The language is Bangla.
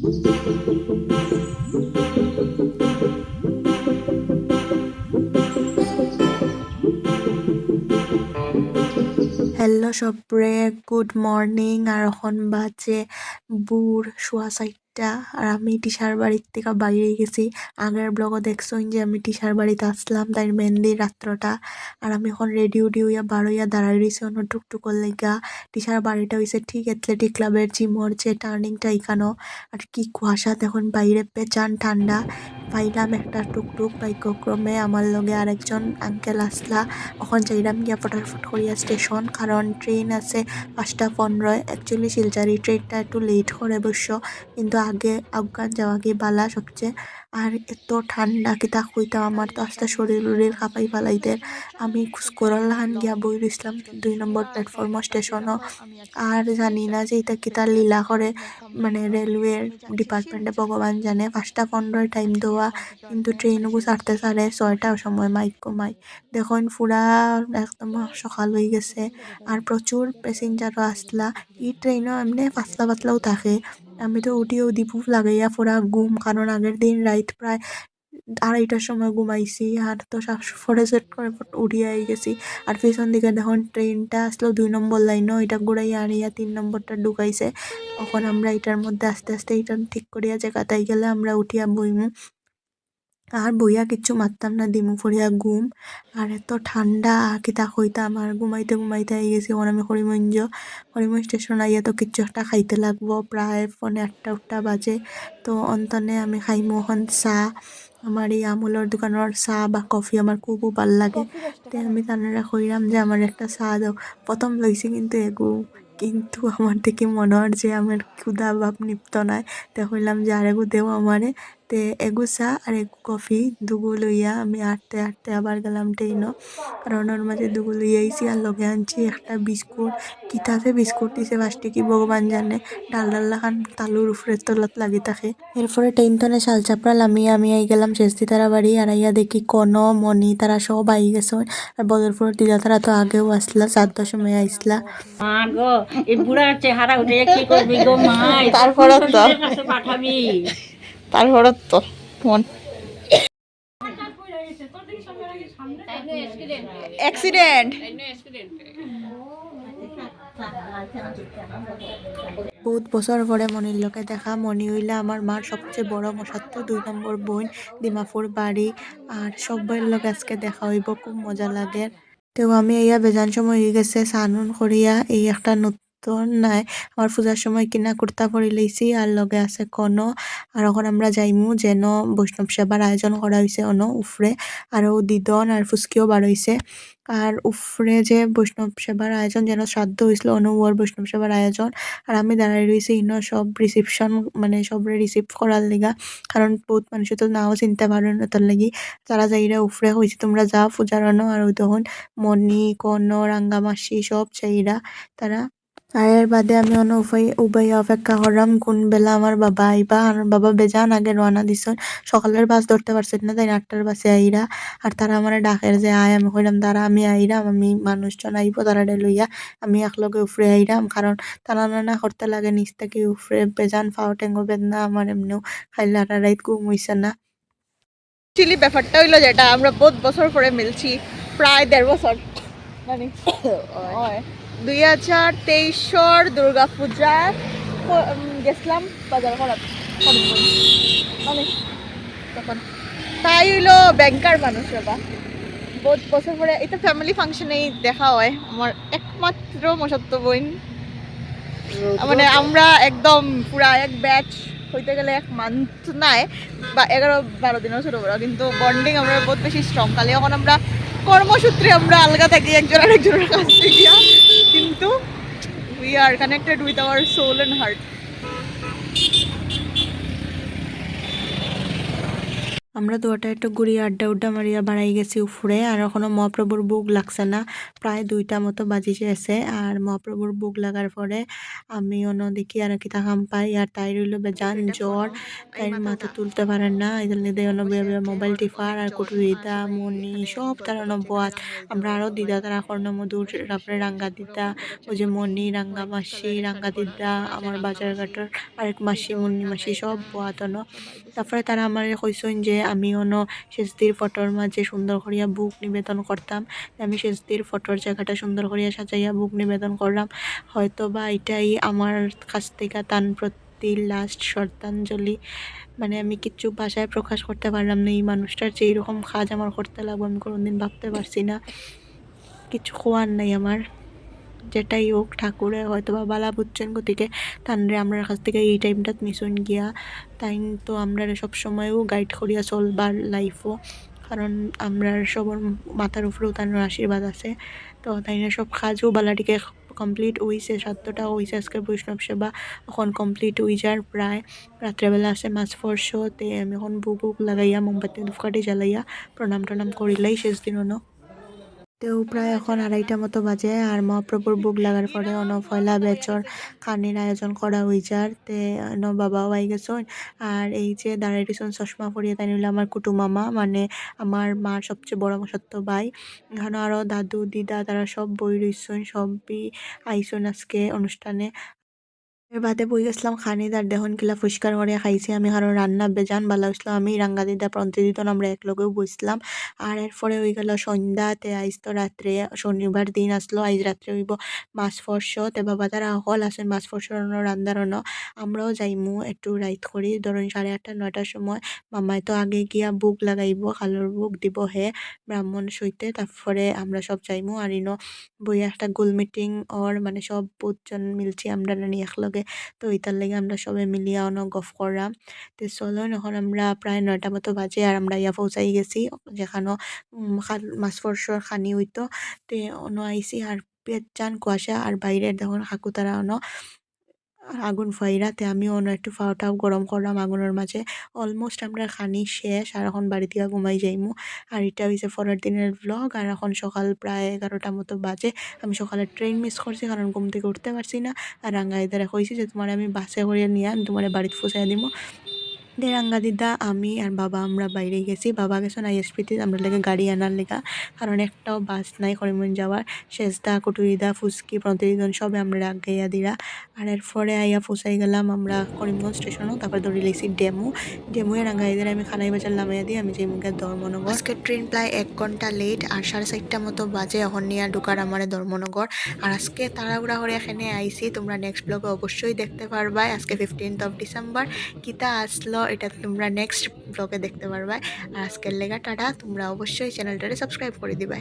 হ্যালো সবরে। গুড মর্নিং আর এখন বাজে। চোৱা শোয়া চারটা আর আমি টিশার বাড়ির থেকে বাইরে গেছি। আগের ব্লগও দেখছোন যে আমি টিশার বাড়িতে আসলাম, তাই মেহেন্দির রাত্রটা। আর আমি এখন রেডি উডি হইয়া বার হইয়া দাঁড়াই রয়েছি অন্য টুকটুকর লেগা। টিশার বাড়িটা হয়েছে ঠিক অ্যাথলেটিক ক্লাবের জিমর যে টার্নিংটা এখানেও আর কি কুয়াশা তখন বাইরে পেচান ঠান্ডা। পাইলাম একটা টুকটুক বাইক্যক্রমে আমার লগে আরেকজন আঙ্কেল আসলা এখন যাইলাম গিয়া ফটাফট করিয়া স্টেশন কারণ ট্রেন আছে পাঁচটা পনেরোয় অ্যাকচুয়ালি শিলচারি ট্রেনটা একটু লেট করে অবশ্য কিন্তু আগে আফগান যাওয়া গিয়ে বালা সবচেয়ে আর এত ঠান্ডা কিতা কইতাম আমার তো আস্তে শরীর উরির কাঁপাই ফেলাইতে আমি করলাহান গিয়া বই রইছিলাম দুই নম্বর প্ল্যাটফর্ম স্টেশনও আর জানি না যে এটা কিতা লীলা করে মানে রেলওয়ের ডিপার্টমেন্টে ভগবান জানে। পাঁচটা পনেরোয় টাইম দেওয়া কিন্তু ট্রেনও ছাড়তে ছাড়ে ছয়টার সময়, মাইক কমাই। দেখুন পুরা একদম সকাল হয়ে গেছে আর প্রচুর প্যাসেঞ্জারও আসলা এই ট্রেনও এমনি পাতলা পাতলাও থাকে। আমি তো উঠিও দিপুফ লাগাইয়া পুরা ঘুম কারণ আগের দিন রাইত প্রায় আড়াইটার সময় ঘুমাইছি আর তো ফরে সেট করে উঠিয়ে গেছি। আর পেছন দিকে দেখুন ট্রেনটা আসলো দুই নম্বর লাইনও এটা ঘুরাইয়া আনিয়া তিন নম্বরটা ঢুকাইছে। তখন আমরা এটার মধ্যে আস্তে আস্তে এটা ঠিক করিয়া জায়গাটাই গেলে আমরা উঠিয়া বইমু আর বইয়া কিচ্ছু মারতাম না দিমু ফরিয়া ঘুম। আর এত ঠান্ডা কিতা কইতাম আর ঘুমাইতে ঘুমাইতে আই গেছি এখন আমি হরিমঞ্জ। হরিমঞ্জ স্টেশন আইয়া তো কিচ্ছু একটা খাইতে লাগবো প্রায় ফোনে আটটা উঠটা বাজে। তো অন্তনে আমি খাইমু এখন চাহ আমার এই আমুলের দোকানের চাহ বা কফি আমার খুব ভালো লাগে। তে আমি তানারা কইরাম যে আমার একটা চাহ দাও। প্রথম লইছি কিন্তু এগু কিন্তু আমার দেখে মনে হয় যে আমার ক্ষুধা ভাব নিপ্ত নাই। তে কইলাম যে আরেগু দেও আমারে তে এগু চা আর এগু কফি দুগু লইয়া আমি আটতে আটতে আবার গেলাম ট্রেনও কারণ ওর মাঝে দুগু লইয়া আইছি আর লগে আনছি একটা বিস্কুট। কিতাতে বিস্কুট দিছে ফার্স্টে কি ভগবান জানে? ডাল ডাল্লা খান তালুর উপরে তলত লাগি থাকে। এরপরে ট্রেন তনে শাল চাপড়া লামি আমি আই গেলাম শেষদি তারা বাড়ি। আর আইয়া দেখি কন মনি তারা সব আই গেছে। আর বদরপুরের দিদা তারা তো আগেও আসলা চারটার সময় আইসলা। মা গো এই বুড়ার চেহারা উঠে কি করবি গো মা? তারপরে তো। পাঠাবি। তারপরে তো মন বহুত বছর পরে মনির লোকে দেখা। মনি হইলে আমার মার সবচেয়ে বড় মশাত্ত দুই নম্বর বোন ডিমাপুর বাড়ি আর সবাই লোক আজকে দেখা হইব, খুব মজা লাগে। তো আমি ইয়া বেজান সময় হয়ে গেছে সানুন করিয়া এই একটা নতুন নাই। আমার পূজার সময় কিনা কুর্তা পরে লইছি, আর লগে আছে কোনো। আর এখন আমরা যাইমু যেন বৈষ্ণব সেবার আয়োজন করা হয়েছে অন উফরে। আরও দিদন আর ফুচকিও বার হইছে আর উফরে যে বৈষ্ণব সেবার আয়োজন যেন শ্রাদ্ধ হয়েছিল অনুবর বৈষ্ণব সেবার আয়োজন। আর আমি দাঁড়াই রয়েছি ইনো সব রিসিপশন মানে সবরে রিসিভ করার লিগা। কারণ বহুত মানুষে তো নাও চিনতে পারেন তার লাগি। তারা যাইরা উফরে হয়েছে তোমরা যা পূজার অন্য আর ওই তখন মণি কর্ণ রাঙ্গামাসি সব চাইরা তারা আর এর বাদে আমি অন্য উপায় উবাই অপেক্ষা করলাম কোন বেলা আমার বাবা আইবা আর বাবা বেজান আগে রওনা দিছন। সকালের বাস ধরতে পারছেন না তাই আটটার বাসে আইরা আর তারা আমার ডাকের যে আয় আমি কইলাম তারা আমি আইরাম আমি মানুষজন আইব তারা লইয়া আমি একলগে উফরে আইরাম কারণ তারা নানা করতে লাগে নিচ থেকে উফরে বেজান ফাও টেঙ্গো বেদনা আমার এমনিও খাইলে আর রাইত ঘুম হইছে না। চিলি ব্যাপারটা হইল যেটা আমরা বহুত বছর পরে মিলছি প্রায় দেড় বছর মানে হয়। দুই হাজার তেইশর দুর্গা পূজা গেছিলাম বাজার করাত মানে তখন। তাই হইল ব্যাংকার মানুষ বাবা বহুত বছর পরে এটা ফ্যামিলি ফাংশনেই দেখা হয়। আমার একমাত্র মশাত্ত বোন। মানে আমরা একদম পুরা এক ব্যাচ হইতে গেলে এক মান্থ নাই বা এগারো বারো দিনও ছোট বড় কিন্তু বন্ডিং আমরা বহুত বেশি স্ট্রং খালি এখন আমরা কর্মসূত্রে আমরা আলগা থাকি একজন আরেকজনের কাছ থেকে। কিন্তু we are connected with our soul and heart আমরা দুটা একটু ঘুরি আড্ডা উড্ডা মারিয়া বাড়াই গেছি উপরে আর এখনও মহাপ্রভুর বুক লাগছে না। প্রায় দুইটা মতো বাজি গেছে আর মহাপ্রভুর বুক লাগার পরে আমি অন্য দেখি আর কি তাহাম পাই আর তাই রইল বেজান জ্বর। তাই মাথা তুলতে পারেন না এদের লিদে অন্য মোবাইল টিফার আর কুটু দিদা মনি সব তার অন্য বোয়াত আমরা আরও দিদা তারা কর্ণ মধুর তারপরে রাঙ্গা দিদা ওই যে মনি রাঙ্গা মাসি রাঙ্গা দিদা আমার বাজার ঘাটের আরেক মাসি মুন্নি মাসি সব বোয়াত অন্য তারপরে তারা আমার কইসইন যে আমি অন্য শেষদির ফটোর মাঝে সুন্দর করিয়া বুক নিবেদন করতাম। আমি শেষদির ফটোর জায়গাটা সুন্দর করিয়া সাজাইয়া বুক নিবেদন করলাম। হয়তো বা এটাই আমার কাছ থেকে তান প্রতি লাস্ট শ্রদ্ধাঞ্জলি। মানে আমি কিছু ভাষায় প্রকাশ করতে পারলাম না, এই মানুষটার যে এরকম কাজ আমার করতে লাগবে আমি কোনোদিন ভাবতে পারছি না। কিছু খোয়ার নাই আমার। যেটাই হোক ঠাকুরে হয়তো বা বালা বুঝছেন গতিকে তানরে আমরা কাছ থেকে এই টাইমটা মিশন গিয়া, তাই তো আমরা সবসময়ও গাইড করিয়া চলবার লাইফও কারণ আমরা সবার মাথার উপরেও তার আশীর্বাদ আছে। তো তাই না, সব কাজও বালাটিকে কমপ্লিট হইছে সাতটা হইছে আজকে বৈষ্ণব সেবা। এখন কমপ্লিট হই যার প্রায়। রাত্রেবেলা আছে মাছ ফরশ তে আমি এখন বুক বুক লাগাইয়া মোমবাতি ধূপকাঠি জ্বালাইয়া প্রণাম টনাম করিলাই শেষ দিনও তেও প্রায় এখন আড়াইটা মতো বাজে আর মহাপ্রভুর বুক লাগার পরে অন ফয়লা বেচর খানির আয়োজন করা হয়ে যার তে অন বাবাও আই গেছেন। আর এই যে দাঁড়াই রয়েছেন চশমা পরিয়ে, তাই নিল আমার কুটুমামা মানে আমার মার সবচেয়ে বড় সত্য ভাই। এখানে আরও দাদু, দিদা, তারা সব বই রইছেন, সবই আইসন আজকে অনুষ্ঠানে। বাদে বই গেছিলাম খানিদার দেহন কিলা পরিষ্কার করে খাইছি। আমি কারণ রান্না বেজান বালা হইছিলাম আমি রাঙ্গা দিদা প্রন্তিদিতন আমরা একলগেও বইছিলাম। আর এরপরে হয়ে গেল সন্ধ্যাতে আইজ তো রাত্রে শনিবার দিন আসলো আইজ রাত্রে হইব মাছ ফর্স তে বাবা তারা হল আছেন মাছ ফর্সর রান্দারন আমরাও যাইমু একটু রাইত করি ধরুন সাড়ে আটটা নয়টার সময় মামাই তো আগে গিয়া বুক লাগাইব খালোর বুক দিব হে ব্রাহ্মণ সইতে তারপরে আমরা সব যাইমু। আর ইনো বই একটা গোল মিটিং ওর মানে সব বুধজন মিলছি। আমরা নিয়ে একলগে তো এটার লাগে আমরা সবাই মিলিয়া অনেক গফ করলাম। তো চলো এখন আমরা প্রায় নয়টা মতো বাজে আর আমরা ইয়া পৌঁছাই গেছি, যেখানো মাছ ফরসর খানি হইতো। তে, অন আইসি আর পেট চান কুয়াশা আর বাইরের দেখুন হাকুতারা অন আগুন ফাইরাতে আমি অন্য একটু ফাওটাও গরম করলাম আগুনের মাঝে। অলমোস্ট আমরা খানি শেষ আর এখন বাড়ি থেকে ঘুমাই যাইমু। আর এটা হয়েছে পরের দিনের ব্লগ আর এখন সকাল প্রায় এগারোটা মতো বাজে। আমি সকালে ট্রেন মিস করছি কারণ ঘুম থেকে উঠতে পারছি না। আর রাঙ্গাইদারে কইছি যে তোমার আমি বাসে করে নিয়ে আমি তোমার বাড়িতে ফুসাই দিব দিয়ে রাঙ্গা দিদা, আমি আর বাবা আমরা বাইরে গেছি। বাবা গেছেন আইএসপিতে আমরা লেগে গাড়ি আনার লেগা। কারণ একটাও বাস নাই করিমগঞ্জ যাওয়ার। শেষদা কুটুরিদা ফুচকি প্রতিদিন সবে আমরা গাইয়া দিরা। আর এরপরে আইয়া ফুসাই গেলাম আমরা করিমগঞ্জ স্টেশনও। তারপর ধরে লেছি ডেমু। ডেমুয়ে রাঙ্গাইদের আমি খানাই বাজার নামাইয়া দিই। আমি যে মুখে ধর্মনগর। আজকে ট্রেন প্রায় এক ঘণ্টা লেট আর সাড়ে চারটা মতো বাজে। এখন নিয়ে ঢুকার আমার ধর্মনগর। আর আজকে তাড়াহুড়া করে এখানে আইসি তোমরা নেক্সট ব্লগে অবশ্যই দেখতে পারবা আজকে ফিফটিন্থ অফ ডিসেম্বর কিতা আসলো? এটা তোমরা নেক্সট ব্লগে দেখতে পারবে। আর আজকের লেগা টাটা তোমরা অবশ্যই চ্যানেলটারে সাবস্ক্রাইব করে দিবা।